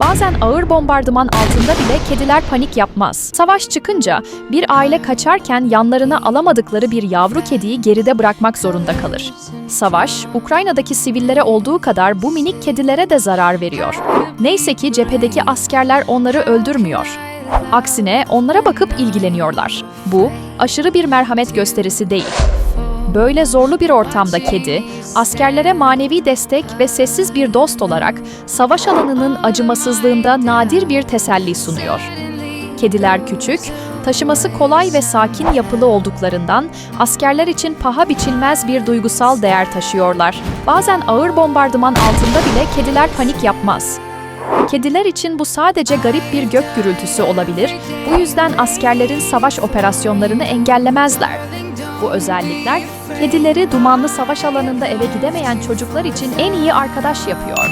Bazen ağır bombardıman altında bile kediler panik yapmaz. Savaş çıkınca bir aile kaçarken yanlarına alamadıkları bir yavru kediyi geride bırakmak zorunda kalır. Savaş, Ukrayna'daki sivillere olduğu kadar bu minik kedilere de zarar veriyor. Neyse ki cephedeki askerler onları öldürmüyor. Aksine onlara bakıp ilgileniyorlar. Bu aşırı bir merhamet gösterisi değil. Böyle zorlu bir ortamda kedi, askerlere manevi destek ve sessiz bir dost olarak savaş alanının acımasızlığında nadir bir teselli sunuyor. Kediler küçük, taşıması kolay ve sakin yapılı olduklarından askerler için paha biçilmez bir duygusal değer taşıyorlar. Bazen ağır bombardıman altında bile kediler panik yapmaz. Kediler için bu sadece garip bir gök gürültüsü olabilir, bu yüzden askerlerin savaş operasyonlarını engellemezler. Bu özellikler, kedileri dumanlı savaş alanında eve gidemeyen çocuklar için en iyi arkadaş yapıyor.